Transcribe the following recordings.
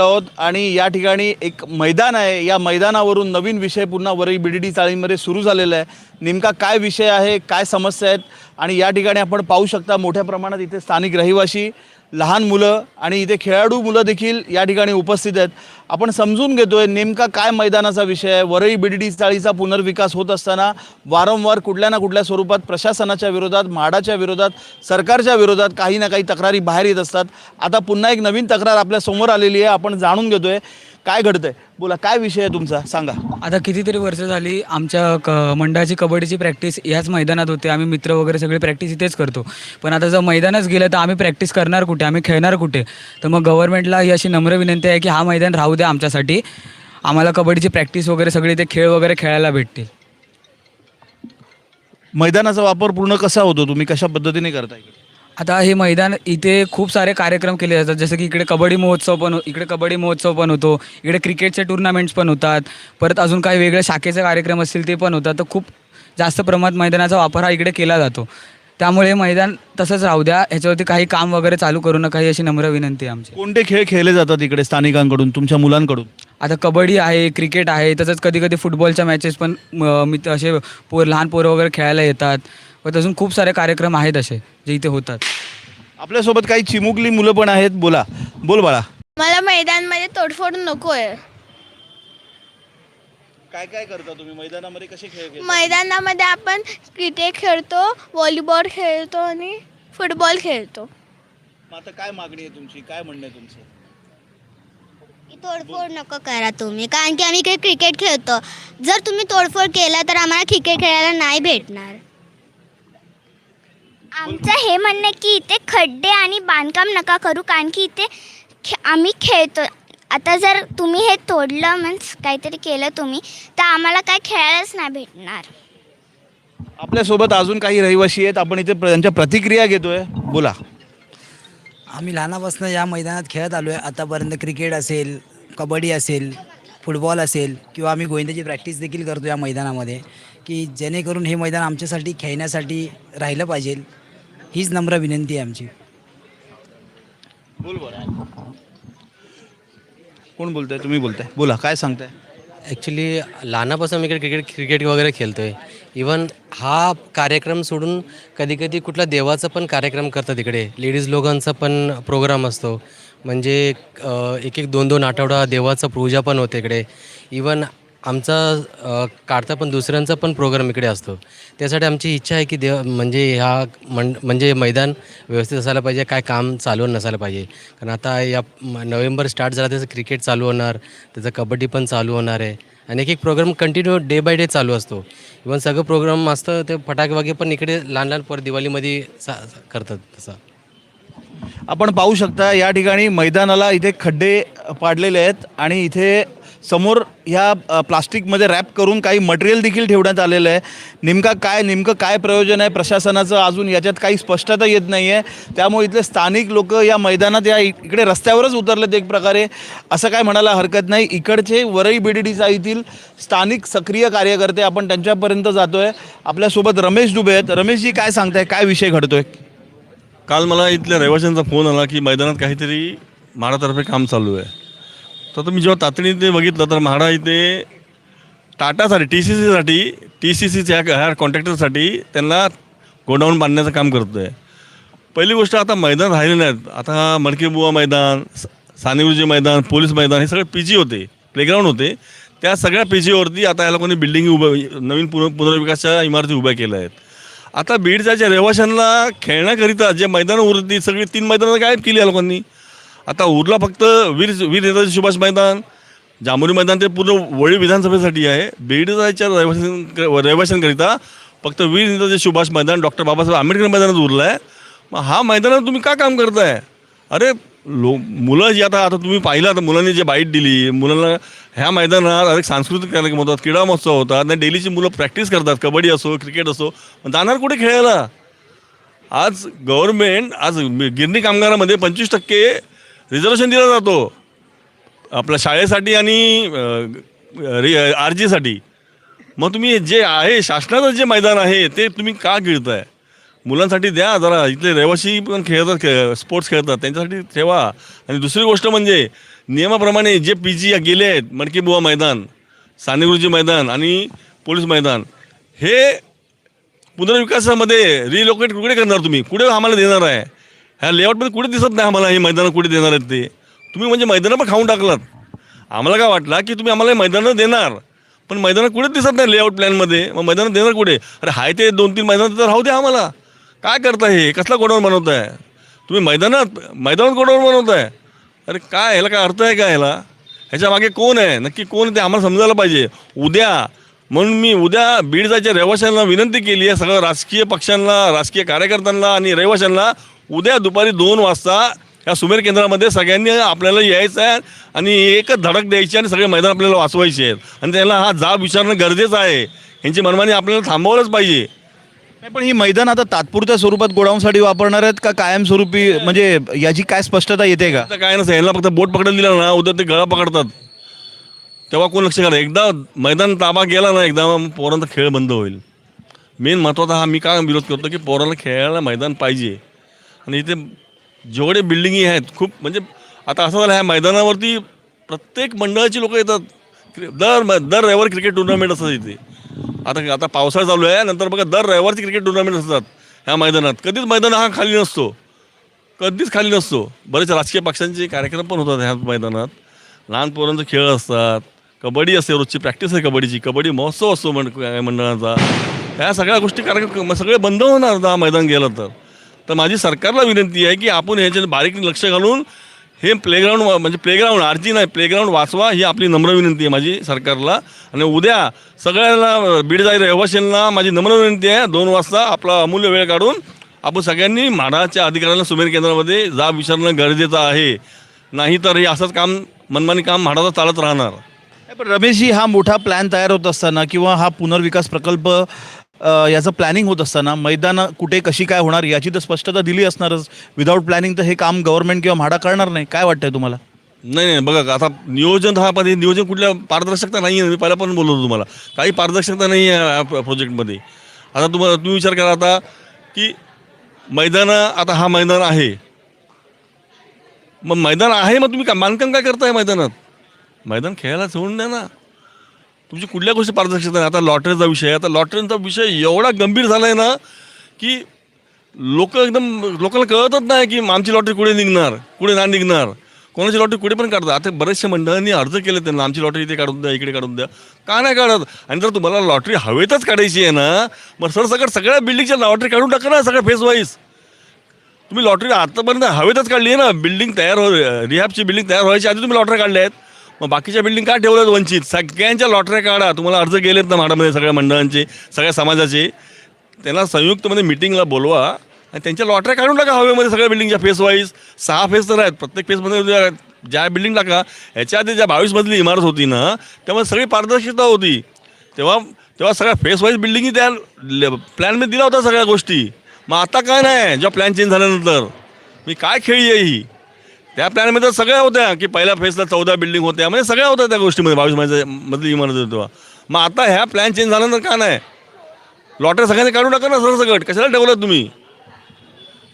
आहोत आणि या ठिकाणी एक मैदान आहे. या मैदानावरून नवीन विषय पुन्हा वरई बी डी डी चाळींमध्ये सुरू झालेला आहे. नेमका काय विषय आहे? काय समस्या आहेत? आणि या ठिकाणी आपण पाहू शकता मोठ्या प्रमाणात इथे स्थानिक रहिवासी लहान मुलं आणि इथे खेळाडू मुलं देखील या ठिकाणी उपस्थित आहेत. आपण समजून घेतोय नेमका काय मैदानाचा विषय आहे. वरळी बिडडी चाळीचा पुनर्विकास होत असताना वारंवार कुठल्या ना कुठल्या स्वरूपात प्रशासनाच्या विरोधात म्हाडाच्या विरोधात सरकारच्या विरोधात काही ना काही तक्रारी बाहेर येत असतात. आता पुन्हा एक नवीन तक्रार आपल्यासमोर आलेली आहे. आपण जाणून घेतोय. काय घडतंय? बोला काय विषय आहे तुमचा? सांगा. आता कितीतरी वर्ष झाली आमच्या क मंडळाची कबड्डीची प्रॅक्टिस याच मैदानात होते. आम्ही मित्र वगैरे सगळे प्रॅक्टिस इथेच करतो. पण आता जर मैदानच गेलं तर आम्ही प्रॅक्टिस करणार कुठे? आम्ही खेळणार कुठे? तर मग गव्हर्नमेंटला ही अशी नम्र विनंती आहे की हा मैदान राहू द्या आमच्यासाठी. आम्हाला कबड्डीची प्रॅक्टिस वगैरे सगळे ते खेळ वगैरे खेळायला भेटतील. मैदानाचा वापर पूर्ण कसा होतो? तुम्ही कशा पद्धतीने करताय? आता हे मैदान इथे खूप सारे कार्यक्रम केले जातात. जसं की इकडे कबड्डी महोत्सव पण हो- इकडे कबड्डी महोत्सव पण होतो. इकडे क्रिकेटचे टुर्नामेंट्स पण होतात. परत अजून काही वेगळे शाखेचे कार्यक्रम असतील ते पण होतात. तर खूप जास्त प्रमाणात मैदानाचा वापर हा इकडे केला जातो. त्यामुळे हे मैदान तसंच राहू द्या. ह्याच्यावरती काही काम वगैरे चालू करू नका. ही अशी नम्र विनंती आहे आमची. कोणते खेळ खेळले जातात इकडे स्थानिकांकडून तुमच्या मुलांकडून? आता कबड्डी आहे क्रिकेट आहे तसंच कधी कधी फुटबॉलच्या मॅचेस पण म- मित्र असे पोर लहान पोरं वगैरे खेळायला येतात. पण अजून खूप सारे कार्यक्रम आहेत असे जे इथे होतात. आपल्यासोबत काही चिमुकली मुलं पण आहेत बोला. बोल बाळा. मला मैदानमध्ये तोडफोड नको आहे काय काय करता तुम्ही? मैदानामध्ये कसे खेळ मैदानामध्ये आपण क्रिकेट खेळतो व्हॉलीबॉल खेळतो आणि फुटबॉल खेळतो. आता काय मागणी आहे तुमची? काय म्हणणं आहे तुमचं? तोडफोड नको करा तुम्ही कारण की आम्ही इकडे क्रिकेट खेळतो. जर तुम्ही तोडफोड केला तर आम्हाला क्रिकेट खेळायला नाही भेटणार. आमचं हे म्हणणं आहे की इथे खड्डे आणि बांधकाम नका करू कारण की इथे खे आम्ही खेळतो. आता जर तुम्ही हे तोडलं मीन्स काहीतरी केलं तुम्ही तर आम्हाला काय खेळायलाच नाही भेटणार. आपल्यासोबत अजून काही रहिवासी आहेत. आपण इथे प्र- त्यांच्या प्रतिक्रिया घेतोय. बोला. आम्ही लहानापासून या मैदानात खेळत आलो आहे आतापर्यंत क्रिकेट असेल कबड्डी असेल फुटबॉल असेल किंवा आम्ही गोविंदाची प्रॅक्टिस देखील करतो या मैदानामध्ये की जेणेकरून हे मैदान आमच्यासाठी खेळण्यासाठी राहिलं पाहिजे. हीच नम्र विनंती आहे आमची. बोल बोला. कोण बोलताय? तुम्ही बोलताय. बोला काय सांगताय? ॲक्च्युली लहानापासून मी इकडे क्रिकेट क्रिकेट वगैरे खेळतो आहे इवन हा कार्यक्रम सोडून कधी कधी कुठला देवाचा पण कार्यक्रम करतात इकडे. लेडीज लोकांचा पण प्रोग्राम असतो. म्हणजे एक एक दोन दोन आठवडा देवाचं पूजा पण होते इकडे. इवन आमचा काढता पण दुसऱ्यांचा पण प्रोग्राम इकडे असतो. त्यासाठी आमची इच्छा आहे की देव म्हणजे ह्या मं म्हणजे मैदान व्यवस्थित असायला पाहिजे काय काम चालू नसायला पाहिजे. कारण आता या नोव्हेंबर स्टार्ट झाला त्याचं क्रिकेट चालू होणार त्याचं कबड्डी पण चालू होणार आहे. आणि एक एक program continue day by day चालू असतो. इवन सगळं प्रोग्राम असतं ते फटाके वगैरे पण इकडे लहान लहान पर दिवाळीमध्ये सा करतात तसं. आपण पाहू शकता या ठिकाणी मैदानाला इथे खड्डे पाडलेले आहेत आणि इथे समोर ह्या प्लास्टिकमध्ये रॅप करून काही मटेरियल देखील ठेवण्यात आलेलं आहे. नेमका काय नेमकं काय प्रयोजन आहे? प्रशासनाचं अजून याच्यात काही स्पष्टता येत नाही आहे त्यामुळे इथले स्थानिक लोक या मैदानात या इकडे रस्त्यावरच उतरलेत एक प्रकारे. असं काय म्हणायला हरकत नाही. इकडचे वरई बी डी डी स्थानिक सक्रिय कार्यकर्ते आपण त्यांच्यापर्यंत जातो आहे आपल्यासोबत रमेश दुबे आहेत. रमेशजी काय सांगताय? काय विषय घडतोय? काल मला इथल्या रहिवाशांचा फोन आला की मैदानात काहीतरी माडातर्फे काम चालू आहे. तर आता मी जेव्हा तातडीने ते बघितलं तर म्हाडा इथे टाटासाठी टी सी सीसाठी टी सी सीच्या ह्या कॉन्ट्रॅक्टरसाठी त्यांना गोडाऊन बांधण्याचं काम करतो आहे पहिली गोष्ट आता मैदान राहिले नाहीत. आता मडकेबुवा मैदान स- सानेगुरुजी मैदान पोलीस मैदान हे सगळे पी जी होते प्लेग्राऊंड होते. त्या सगळ्या पी जीवरती आता या लोकांनी बिल्डिंग उभं नवीन पुन पुनर्विकासच्या इमारती उभ्या केल्या आहेत. आता बीडच्या ज्या रहिवाशांना खेळण्याकरिता जे मैदानावरती सगळी तीन मैदानं गायब केली या लोकांनी. आता उरला फक्त वीर वीर नेताजी सुभाष मैदान जांभोरी मैदान ते पूर्ण वळी विधानसभेसाठी आहे. बीडच्या रहिवाशां रहिवाशांकरिता फक्त वीर नेताजी सुभाष मैदान डॉक्टर बाबासाहेब आंबेडकर मैदानात उरलं आहे मग हा मैदानात तुम्ही का काम करताय? अरे लो मुलं जी आता आता तुम्ही पाहिलं आता मुलांनी जे बाईट दिली मुलांना ह्या मैदानात अनेक सांस्कृतिक कार्यक्रम होतात क्रीडा महोत्सव होतात आणि डेलीची मुलं प्रॅक्टिस करतात कबड्डी असो क्रिकेट असो जाणार कुठे खेळायला? आज गव्हर्नमेंट आज गिरणी कामगारामध्ये पंचवीस टक्के रिझर्वेशन दिला जातो. आपल्या शाळेसाठी आणि आर जीसाठी मग तुम्ही जे आहे शासनाचं जे मैदान आहे ते तुम्ही का गिळताय? मुलांसाठी द्या जरा इथले रहिवासी पण खेळतात खेळ स्पोर्ट्स खेळतात त्यांच्यासाठी ठेवा. आणि दुसरी गोष्ट म्हणजे नियमाप्रमाणे जे पी जी गेले आहेत मडकी बुवा मैदान सानेगुरुजी मैदान आणि पोलीस मैदान हे पुनर्विकासामध्ये रिलोकेट कुठे करणार तुम्ही? कुठे आम्हाला देणार आहे? ह्या लेआउटमध्ये कुठे दिसत नाही आम्हाला हे मैदानं कुठे देणार आहेत ते? तुम्ही म्हणजे मैदानं पण खाऊन टाकलात. आम्हाला काय वाटलं की तुम्ही आम्हाला हे मैदानं देणार. पण मैदानं कुठेच दिसत नाही लेआउट प्लॅनमध्ये मग मैदानं देणार कुठे? अरे हाय ते दोन तीन मैदान तर राहू द्या आम्हाला. काय करता हे? कसला गोडाऊन बनवताय? तुम्ही मैदानात मैदानात गोडाऊन बनवताय. अरे काय ह्याला काय अर्थ आहे का ह्याला? ह्याच्या मागे कोण आहे? नक्की कोण ते आम्हाला समजायला पाहिजे. उद्या म्हणून मी उद्या बीड जायच्या रहिवाशांना विनंती केली आहे सगळ्या राजकीय पक्षांना राजकीय कार्यकर्त्यांना आणि रहिवाशांना उद्या दुपारी दोन वाजता या सुमेर केंद्रामध्ये सगळ्यांनी आपल्याला यायचं आहे आणि एकच धडक द्यायची आणि सगळे मैदान आपल्याला वाचवायचे आहेत. आणि त्यांना हा जाब विचारणं गरजेचं आहे. यांची मनमानी आपल्याला थांबवलंच पाहिजे. नाही पण ही मैदान आता तात्पुरत्या स्वरूपात गोडाऊनसाठी वापरणार आहेत का कायमस्वरूपी म्हणजे याची काय स्पष्टता येते का? आता काय नसतं यांना फक्त बोट पकडायला दिला ना उद्या ते गळा पकडतात. तेव्हा कोण लक्ष करा एकदा मैदान ताबा गेला ना एकदा मग पोरांचा खेळ बंद होईल. मेन महत्त्वाचा हा मी का विरोध करतो की पोरांना खेळायला मैदान पाहिजे. आणि इथे जेवढे बिल्डिंगी आहेत खूप म्हणजे आता असं झालं ह्या मैदानावरती प्रत्येक मंडळाची लोक येतात. दर म- दर रविवारी क्रिकेट टुर्नामेंट असतात इथे. आता आता पावसाळा चालू आहे नंतर बघा दर रविवारची क्रिकेट टुर्नामेंट असतात ह्या मैदानात. कधीच मैदान हा खाली नसतो. कधीच खाली नसतो. बरेच राजकीय पक्षांचे कार्यक्रम पण होतात ह्या मैदानात. लहान पोरांचे खेळ असतात. कबड्डी असते रोजची प्रॅक्टिस आहे कबड्डीची. कबड्डी महोत्सव असतो मंड मंडळाचा. ह्या सगळ्या गोष्टी कार्यक्रम सगळे बंद होणार दहा मैदान गेलं तर. तर माझी सरकारला विनंती आहे की आपण ह्याच्यात बारीक लक्ष घालून हे प्लेग्राऊंड म्हणजे प्लेग्राऊंड आरती नाही प्लेग्राऊंड वाचवा ही आपली नम्र विनंती आहे माझी सरकारला. आणि उद्या सगळ्यांना बीड जाई रहिवाशांना माझी नम्र विनंती आहे दोन वाजता आपला अमूल्य वेळ काढून आपण सगळ्यांनी म्हाडाच्या अधिकाऱ्यांना सुमेर केंद्रामध्ये जाब विचारणं गरजेचं आहे. नाही तर हे असंच काम मनमानी काम म्हाडाचं चालत राहणार. पण रमेशजी हा मोठा प्लॅन तयार होत असताना किंवा हा पुनर्विकास प्रकल्प याचं प्लॅनिंग होत असताना मैदानं कुठे कशी काय होणार याची तर स्पष्टता दिली असणारच. विदाऊट प्लॅनिंग तर हे काम गव्हर्नमेंट किंवा म्हाडा करणार नाही. काय वाटतंय तुम्हाला? नाही नाही बघा आता नियोजन हा पण नियोजन कुठल्या पारदर्शकता नाही आहे मी पहिला पण बोललो तुम्हाला. काही पारदर्शकता नाही आहे प्रोजेक्टमध्ये आता तुम्हाला तुम्ही विचार करा आता की मैदानं आता हा मैदान आहे. मग मैदान आहे मग तुम्ही का मानकाम काय करताय मैदानात? मैदान खेळायला सोडून द्या ना. तुमची कुठल्या गोष्टी पारदर्शकता नाही. आता लॉटरीचा विषय आता लॉटरीचा विषय एवढा गंभीर झाला आहे ना की लोक एकदम लोकांना कळतच नाही की आमची लॉटरी कुठे निघणार कुठे नाही निघणार. कोणाची लॉटरी कुठे पण काढतात. आता बरेचशा मंडळांनी अर्ज केले त्यांना आमची लॉटरी इथे काढून द्या इकडे काढून द्या. का नाही काढत? आणि जर तुम्हाला लॉटरी हवेतच काढायची आहे ना मग सरसकट सगळ्या बिल्डिंगच्या लॉटरी काढून टाका ना सगळ्या फेस वाईज तुम्ही लॉटरी आतापर्यंत हवेतच काढली आहे ना बिल्डिंग तयार हो रिहॅबची बिल्डिंग तयार व्हायची आधी तुम्ही लॉटरी काढल्या आहेत. मग बाकीच्या बिल्डिंग का ठेवल्यात वंचित? सगळ्यांच्या लॉटऱ्या काढा. तुम्हाला अर्ज गेलेत ना म्हाडामध्ये सगळ्या मंडळांचे सगळ्या समाजाचे. त्यांना संयुक्तमध्ये मिटिंगला बोलवा आणि त्यांच्या लॉटऱ्या काढून टाका हवेमध्ये सगळ्या बिल्डिंगच्या फेस वाईज सहा फेस तर आहेत. प्रत्येक फेसमध्ये ज्या- बिल्डिंग टाका ह्याच्या आधी ज्या बावीसमधली इमारत होती ना त्यामध्ये सगळी पारदर्शकता होती. तेव्हा तेव्हा सगळ्या फेस वाईज बिल्डिंगी त्या प्लॅनमध्ये दिला होता सगळ्या गोष्टी. मग आता काय नाही जेव्हा प्लॅन चेंज झाल्यानंतर. मी काय खेळी आहे ही? त्या प्लॅनमध्ये तर सगळ्या होत्या की पहिल्या फेसला चौदा बिल्डिंग होत्या. म्हणजे सगळ्या होत्या त्या गोष्टीमध्ये बावीस महिन्याच्या मधली इमारत होती तेव्हा. मग आता ह्या प्लॅन चेंज झाल्यानंतर का नाही? लॉटरी सगळ्यांनी काढू टाका ना सरसकट कशाला ठेवलं तुम्ही?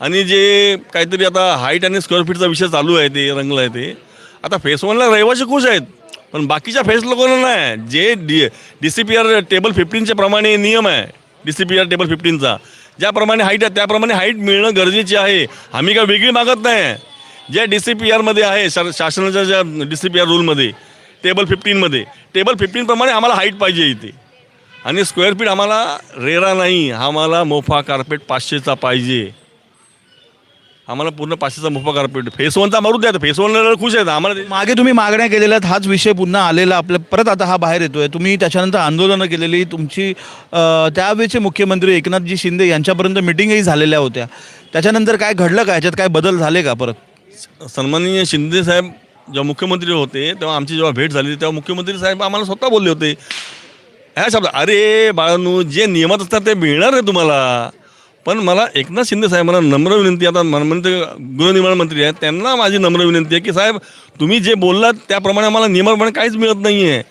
आणि जे काहीतरी आता हाईट आणि स्क्वेअर फीटचा विषय चालू आहे ते रंगलं आहे ते. आता फेस वनला रहिवाशी खुश आहेत. पण बाकीच्या फेस लोकांना नाही. जे D D C P R table फिफ्टीनच्या प्रमाणे नियम आहे. D C P R table फिफ्टीनचा ज्याप्रमाणे हाईट आहे त्याप्रमाणे हाईट मिळणं गरजेचे आहे. आम्ही काय वेगळी मागत नाही. ज्या डी सी पी आरमध्ये आहे शा शासनाच्या ज्या डी सी पी आर रूलमध्ये टेबल फिफ्टीनमध्ये टेबल फिफ्टीनप्रमाणे आम्हाला हाईट पाहिजे इथे. आणि स्क्वेअर फीट आम्हाला रेरा नाही आम्हाला मोफा कार्पेट पाचशेचा पाहिजे. आम्हाला पूर्ण पाचशेचा मोफा कार्पेट फेस वनचा मारू द्या फेस वनला खुश आहेत. आम्हाला मागे तुम्ही मागण्या केलेल्या हाच विषय पुन्हा आलेला आपल्या परत आता हा बाहेर येतोय. तुम्ही त्याच्यानंतर आंदोलनं केलेली तुमची त्यावेळेचे मुख्यमंत्री एकनाथजी शिंदे यांच्यापर्यंत मिटिंगही झालेल्या होत्या. त्याच्यानंतर काय घडलं का? याच्यात काय बदल झाले का परत? सन्माननीय शिंदे साहेब जेव्हा मुख्यमंत्री होते तेव्हा आमची जेव्हा भेट झाली तेव्हा मुख्यमंत्री साहेब आम्हाला स्वतः बोलले होते. ह्या शब्द अरे बाळांनो जे नियमात असतात ते मिळणार आहे तुम्हाला. पण मला एकनाथ शिंदे साहेबांना नम्र विनंती आता मंत्री गृहनिर्माण मंत्री आहेत त्यांना माझी नम्र विनंती आहे की साहेब तुम्ही जे बोललात त्याप्रमाणे आम्हाला नियमाप्रमाणे काहीच मिळत नाही आहे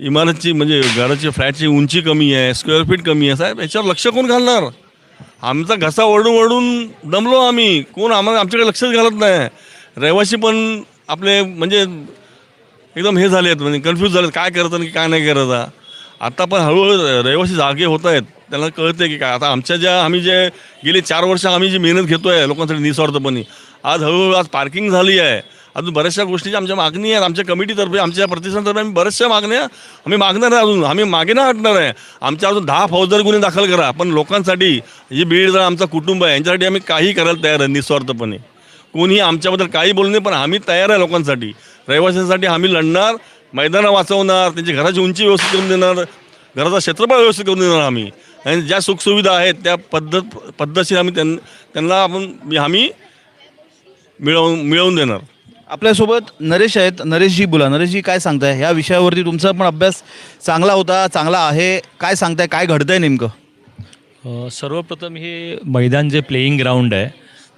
इमारतची म्हणजे घराची फ्लॅटची उंची कमी आहे स्क्वेअर फीट कमी आहे साहेब याच्यावर लक्ष कोण घालणार? आमचा घसा ओढून ओढून दमलो आम्ही. कोण आम्हाला आमच्याकडे लक्षच घालत नाही. रहिवासी पण आपले म्हणजे एकदम हे झाले आहेत म्हणजे कन्फ्यूज झाले आहेत, काय करायचं आणि काय नाही करत आता. पण हळूहळू रहिवासी जागे होत आहेत. त्यांना कळते की काय. आता आमच्या ज्या आम्ही जे गेले चार वर्ष आम्ही जी मेहनत घेतो आहे लोकांसाठी निस्वार्थपणे. आज हळूहळू आज पार्किंग झाली आहे. अजून बऱ्याचशा गोष्टीची आमच्या मागणी आहेत आमच्या कमिटीतर्फे आमच्या प्रतिष्ठानतर्फे आम्ही बऱ्याचशा मागण्या आम्ही मागणार आहे अजून. आम्ही मागे ना हटणार आहे. आमच्या अजून दहा फौजदार गुन्हे दाखल करा पण लोकांसाठी जी बीड जर आमचा कुटुंब आहे. यांच्यासाठी आम्ही काही करायला तयार आहे निस्वार्थपणे. कोणीही आमच्याबद्दल काही बोलू नये पण आम्ही तयार आहे लोकांसाठी. रहिवाशांसाठी आम्ही लढणार मैदानं वाचवणार त्यांची घराची उंची व्यवस्थित करून देणार घराचा क्षेत्रफळ व्यवस्थित करून देणार आम्ही. आणि ज्या सुखसुविधा आहेत त्या पद्धत पद्धतशीर आम्ही त्यां त्यांना आपण आम्ही मिळवून मिळवून देणार. आपल्यासोबत नरेश आहेत. नरेशजी बोला. नरेशजी काय सांगताय? ह्या विषयावरती तुमचा पण अभ्यास चांगला होता चांगला आहे. काय सांगताय? काय घडतंय नेमकं? अ, सर्वप्रथम हे मैदान जे प्लेईंग ग्राउंड आहे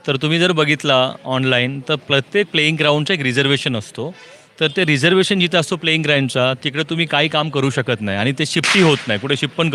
तर तुम्ही जर बघितला ऑनलाईन तर प्रत्येक प्लेईंग ग्राउंडचा एक रिझर्वेशन असतो. तर ते रिझर्वेशन जिथं असतो प्लेईंग ग्राउंडचा तिकडे तुम्ही काही काम करू शकत नाही आणि ते शिफ्टी होत नाही. कुठे शिफ्ट पण